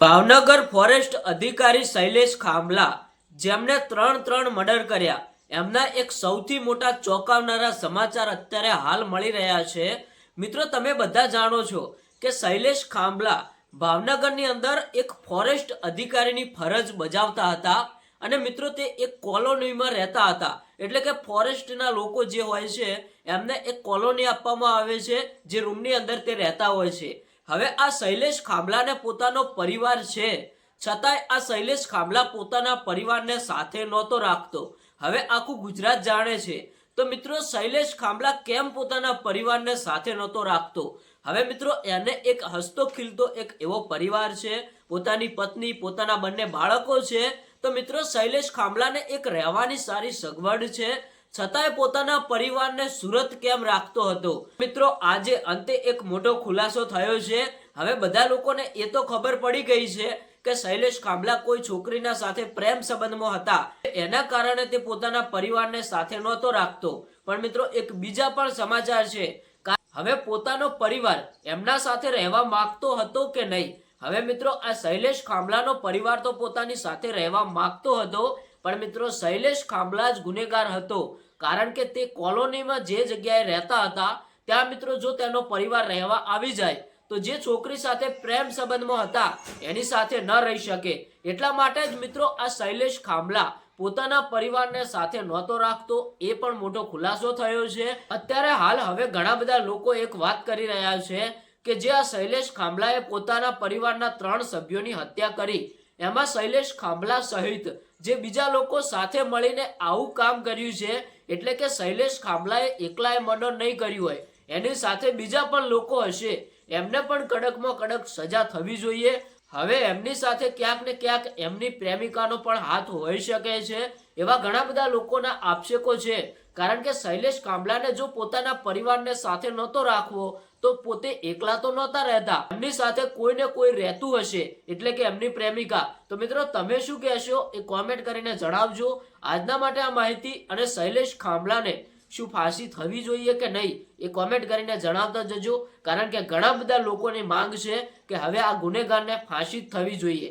Bhavnagar forest અધિકારી શૈલેષ ખાંભલા, જેમને ત્રણ ત્રણ મર્ડર કર્યા, એમના એક સૌથી મોટા ચોંકાવનારા સમાચાર અત્યારે હાલ મળી રહ્યા છે. મિત્રો, તમે બધા જાણો છો કે શૈલેષ ખાંભલા ભાવનગરની અંદર એક ફોરેસ્ટ અધિકારીની ફરજ બજાવતા હતા અને મિત્રો, તે એક કોલોનીમાં રહેતા હતા. એટલે કે ફોરેસ્ટના લોકો જે હોય છે, એમને એક કોલોની આપવામાં આવે છે, જે રૂમની અંદર તે રહેતા હોય છે. હવે આ શૈલેષ ખાંભલાને પોતાનો પરિવાર છે. છતાંય આ શૈલેષ ખાંભલા પોતાના પરિવારને સાથે નહોતો રાખતો. હવે આખું ગુજરાત જાણે છે. તો મિત્રો, શૈલેષ ખાંભલા કેમ પોતાના પરિવારને સાથે નહોતો રાખતો? હવે મિત્રો, એને એક હસતો ખીલતો એક એવો પરિવાર છે. પોતાની પત્ની, પોતાના બંને બાળકો છે. તો મિત્રો, શૈલેષ ખાંભલાને એક રહેવાની સારી સગવડ છે. છતાંય પોતાના પરિવારને સુરત કેમ રાખતો હતો? મિત્રો, આજે અંતે એક મોટો ખુલાસો થયો છે. હવે બધા લોકોને એ તો ખબર પડી ગઈ છે કે શૈલેષ ખાંભલા કોઈ છોકરીના સાથે પ્રેમ સંબંધમાં હતા. એના કારણે તે પોતાના પરિવારને સાથે નહોતો રાખતો. પણ મિત્રો, એક બીજા પણ સમાચાર છે. હવે પોતાનો પરિવાર એમના સાથે રહેવા માંગતો હતો કે નહીં? હવે મિત્રો, આ શૈલેષ ખાંભલાનો પરિવાર તો પોતાની સાથે રહેવા માંગતો હતો. પણ મિત્રો શૈલેષ ખાંભલા જ ગુનેગાર હતો, કારણ કે તે કોલોનીમાં જે જગ્યાએ રહેતા હતા, ત્યાં મિત્રો જો તેનો પરિવાર રહેવા આવી જાય, તો જે છોકરી સાથે પ્રેમ સંબંધમાં હતા, એની સાથે ન રહી શકે. એટલા માટે જ મિત્રો આ શૈલેષ ખાંભલા પોતાના પરિવારને સાથે નહોતો રાખતો, એ પણ મોટો ખુલાસો થયો છે. અત્યારે હાલ હવે ઘણા બધા લોકો એક વાત કરી રહ્યા છે કે જે આ શૈલેષ ખાંભલાએ પોતાના પરિવારના ત્રણ સભ્યોની હત્યા કરી. એમાં શૈલેષ ખાંભલા સહિત જે બીજા લોકો સાથે મળીને આવું કામ કર્યું છે, એટલે કે શૈલેષ ખાંભલાએ એકલાએ મર્ડર નહીં કર્યું હોય. એની સાથે બીજા પણ લોકો હશે. એમને પણ કડકમાં કડક સજા થવી જોઈએ. હવે એમની સાથે ક્યાંક ને ક્યાંક એમની પ્રેમિકાનો પણ હાથ હોઈ શકે છે, એવા ઘણા બધા લોકોના આક્ષેપો છે. કારણ કે શૈલેષ કાંબલાને જો પોતાના પરિવારને સાથે નહોતો રાખવો, તો પોતે એકલા તો નહોતા રહેતા. એમની સાથે કોઈને કોઈ રહેતું હશે, એટલે કે એમની પ્રેમિકા. તો મિત્રો, તમે શું કહેશો એ કોમેન્ટ કરીને જણાવજો. આજના માટે આ માહિતી અને શૈલેષ ખાંભલાને શું ફાંસી થવી જોઈએ કે નહીં એ કોમેન્ટ કરીને જણાવતા જજો. કારણ કે ઘણા બધા લોકોની માંગ છે કે હવે આ ગુનેગારને ફાંસી થવી જોઈએ.